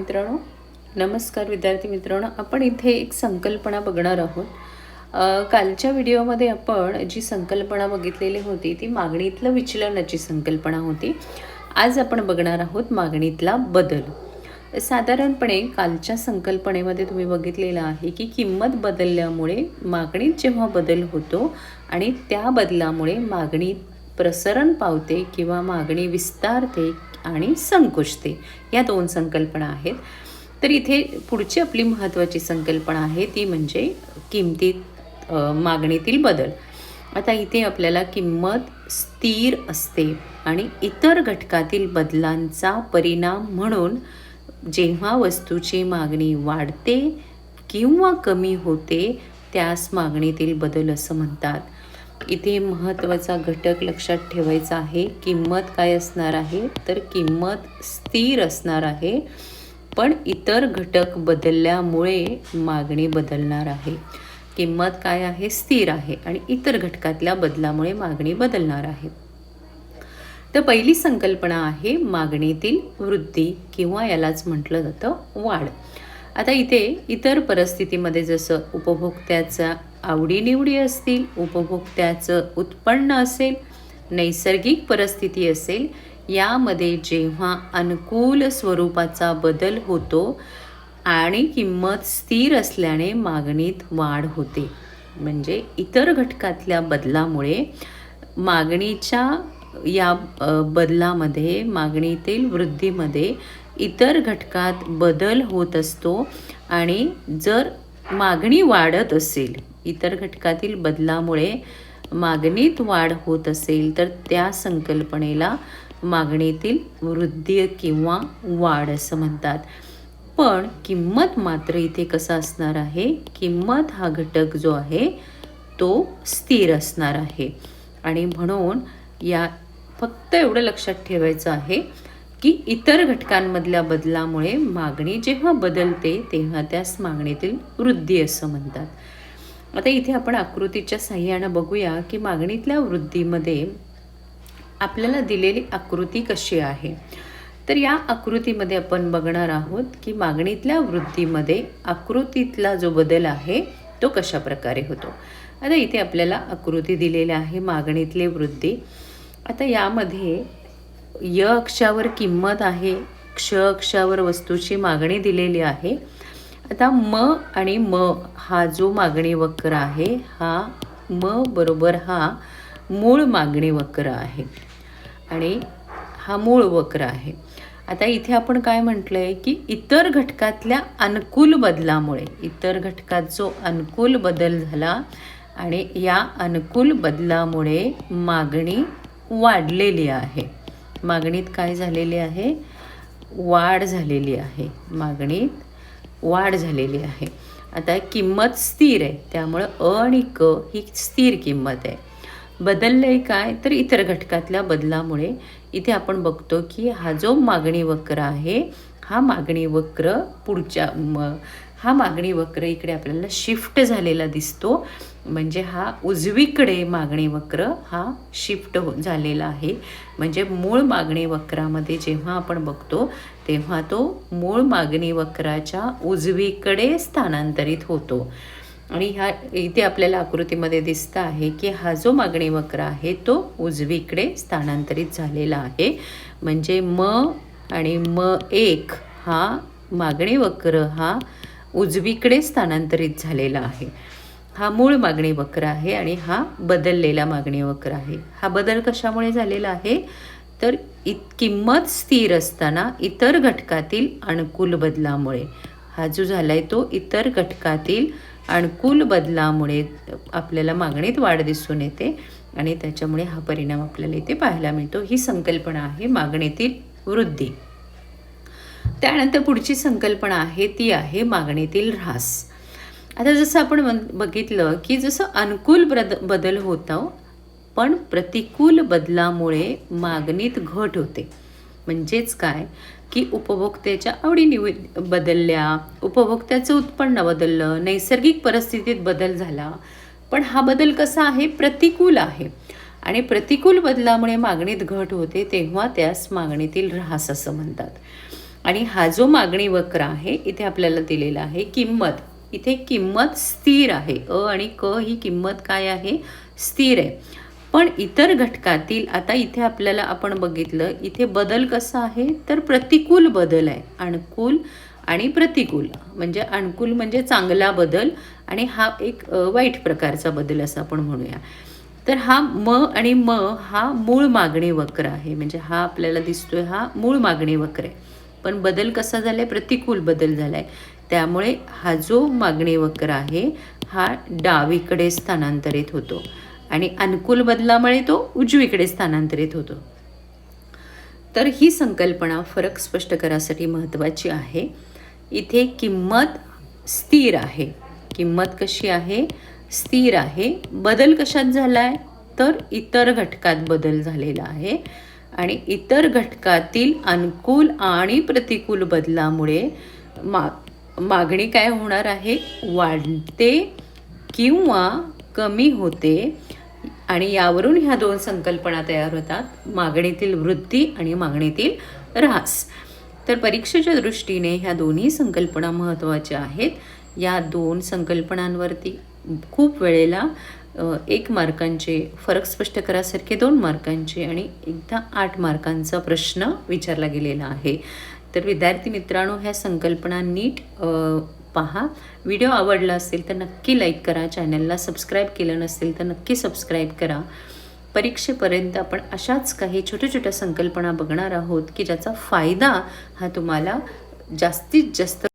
मित्रांनो नमस्कार विद्यार्थी मित्रांनो आपण इथे एक संकल्पना बघणार आहोत. कालच्या व्हिडिओमध्ये आपण जी संकल्पना बघितलेली होती ती मागणीतलं विचलनाची संकल्पना होती. आज आपण बघणार आहोत मागणीतला बदल. साधारणपणे कालच्या संकल्पनेमध्ये तुम्ही बघितलेलं आहे की किंमत बदलल्यामुळे मागणीत जेव्हा बदल होतो आणि त्या बदलामुळे मागणी प्रसरण पावते किंवा मागणी विस्तारते आणि संकुचते या दोन संकल्पना आहेत. तर इथे पुढची आपली महत्त्वाची संकल्पना आहे ती म्हणजे किमतीत मागणीतील बदल. आता इथे आपल्याला किंमत स्थिर असते आणि इतर घटकातील बदलांचा परिणाम म्हणून जेव्हा वस्तूची मागणी वाढते किंवा कमी होते त्यास मागणीतील बदल असं म्हणतात. इथे महत्त्वाचा घटक लक्षात ठेवायचा आहे. किंमत काय असणार आहे? तर किंमत स्थिर असणार आहे. पण इतर घटक बदलल्यामुळे मागणी बदलणार आहे. किंमत काय आहे? स्थिर आहे. आणि इतर घटकातल्या बदलामुळे मागणी बदलणार आहे. तर पहिली संकल्पना आहे मागणीतील वृद्धी किंवा यालाच म्हटलं जातं वाढ. आता इथे इतर परिस्थितीमध्ये जसं उपभोक्त्याचा आवडीनिवडी असतील उपभोक्त्याचं उत्पन्न असेल नैसर्गिक परिस्थिती असेल यामध्ये जेव्हा अनुकूल स्वरूपाचा बदल होतो आणि किंमत स्थिर असल्याने मागणीत वाढ होते. म्हणजे इतर घटकातल्या बदलामुळे मागणीच्या या बदलामध्ये मागणीतील वृद्धीमध्ये इतर घटकात बदल होत असतो आणि जर मागणी वाढत असेल इतर घटकातील बदलामुळे मागणीत वाढ होत असेल तर त्या संकल्पनेला मागणीतील वृद्धी किंवा वाढ असं म्हणतात. पण किंमत मात्र इथे कसा असणार आहे? किंमत हा घटक जो आहे तो स्थिर असणार आहे. आणि म्हणून या फक्त एवढं लक्षात ठेवायचं आहे की इतर घटकांमधल्या बदलामुळे मागणी जेव्हा बदलते तेव्हा त्यास मागणीतील वृद्धी असं म्हणतात. आता इथे आपण आकृतीच्या साह्यानं बघूया की मागणीतल्या वृद्धीमध्ये आपल्याला दिलेली आकृती कशी आहे. तर या आकृतीमध्ये आपण बघणार आहोत की मागणीतल्या वृद्धीमध्ये आकृतीतला जो बदल आहे तो कशा प्रकारे होतो. आता इथे आपल्याला आकृती दिलेली आहे मागणीतली वृद्धी. आता यामध्ये य अक्षावर किंमत आहे क्ष अक्षावर वस्तूची मागणी दिलेली आहे. आता म आणि म हा जो मागणी वक्र आहे हा म बरोबर हा मूळ मागणी वक्र आहे. आणि हा मूळ वक्र आहे. आता इथे आपण काय म्हटलं आहे की इतर घटकातल्या अनुकूल बदलामुळे इतर घटकात जो अनुकूल बदल झाला आणि या अनुकूल बदलामुळे मागणी वाढलेली आहे. मागणीत काय झालेली आहे? वाढ झालेली आहे. मागणीत वाढ झालेली आहे. आता किंमत स्थिर आहे. त्यामुळं अ आणि क ही स्थिर किंमत आहे. बदललं आहे काय? तर इतर घटकातल्या बदलामुळे इथे आपण बघतो की हा जो मागणी वक्र आहे हा मागणी वक्र पुढच्या हा मागणी वक्र इकडे आपल्याला शिफ्ट झालेला दिसतो. म्हणजे हा उजवीकडे मागणी वक्र हा शिफ्ट हो झालेला आहे. म्हणजे मूळ मागणी वक्रामध्ये जेव्हा आपण बघतो तेव्हा तो मूळ मागणी वक्राच्या उजवीकडे स्थानांतरित होतो. आणि ह्या इथे आपल्याला आकृतीमध्ये दिसतं आहे की हा जो मागणी वक्र आहे तो उजवीकडे स्थानांतरित झालेला आहे. म्हणजे म आणि म एक हा मागणी वक्र हा उजवीकडे स्थानांतरित झालेला आहे. हा मूळ मागणी वक्र आहे आणि हा बदललेला मागणी वक्र आहे. हा बदल कशामुळे झालेला आहे? तर इत किंमत स्थिर असताना इतर घटकातील अनुकूल बदलामुळे. हा जो झाला आहे तो इतर घटकातील अनुकूल बदलामुळे आपल्याला मागणीत वाढ दिसून येते आणि त्याच्यामुळे हा परिणाम आपल्याला इथे पाहायला मिळतो. ही संकल्पना आहे मागणीतील वृद्धी. त्यानंतर पुढची संकल्पना आहे ती आहे मागणीतील ऱ्हास. आता जसं आपण बघितलं की जसं अनुकूल बद बदल होतो हो, पण प्रतिकूल बदलामुळे मागणीत घट होते. म्हणजेच काय? की उपभोक्त्याच्या आवडीनिवि बदलल्या उपभोक्त्याचं उत्पन्न बदललं नैसर्गिक परिस्थितीत बदल झाला. पण हा बदल कसा आहे? प्रतिकूल आहे. आणि प्रतिकूल बदलामुळे मागणीत घट होते तेव्हा त्यास मागणीतील ऱ्हास असं म्हणतात. आणि हा जो मागणी वक्र आहे इथे आपल्याला दिलेला आहे किंमत. इथे किंमत स्थिर आहे. अ आणि क ही किंमत काय आहे? स्थिर आहे. पण इतर घटकातील आता इथे आपल्याला आपण बघितलं इथे बदल कसा आहे? तर प्रतिकूल बदल आहे. अनुकूल आणि प्रतिकूल. म्हणजे अनुकूल म्हणजे चांगला बदल आणि हा एक वाईट प्रकारचा बदल असं आपण म्हणूया. तर हा म आणि म हा मूळ मागणी वक्र आहे. म्हणजे हा आपल्याला दिसतोय हा मूळ मागणी वक्र आहे. पण बदल कसा झाला आहे प्रतिकूल बदल झाला आहे त्यामुळे हा जो मागणी वक्र आहे हा डावीकडे स्थानांतरित होतो आणि अनुकूल बदलामुळे तो उजवीकडे स्थानांतरित होतो. तर ही संकल्पना फरक स्पष्ट करायसाठी महत्त्वाची आहे. इथे किंमत स्थिर आहे. किंमत कशी आहे? स्थिर आहे. बदल कशात झाला आहे तर इतर घटकात बदल झालेला आहे. आणि इतर घटकातील अनुकूल आणि प्रतिकूल बदलामुळे मा मागणी काय होणार आहे? वाढते किंवा कमी होते? आणि यावरून ह्या दोन संकल्पना तयार होतात. मागणीतील वृद्धी आणि मागणीतील ऱ्हास. तर परीक्षेच्या दृष्टीने ह्या दोन्ही संकल्पना महत्त्वाच्या आहेत. या दोन संकल्पनांवरती खूप वेळेला एक मार्कांचे फरक स्पष्ट करासारखे दोन मार्कांचे आणि एकदा आठ मार्कांचा प्रश्न विचारला गेलेला आहे. तर विद्यार्थी मित्रांनो ह्या संकल्पना नीट पहा. व्हिडिओ आवडला असेल तर नक्की लाईक करा. चॅनलला सबस्क्राईब केलं नसेल तर नक्की सबस्क्राईब करा. परीक्षेपर्यंत आपण अशाच काही छोट्या छोट्या संकल्पना बघणार आहोत की ज्याचा फायदा हा तुम्हाला जास्तीत जास्त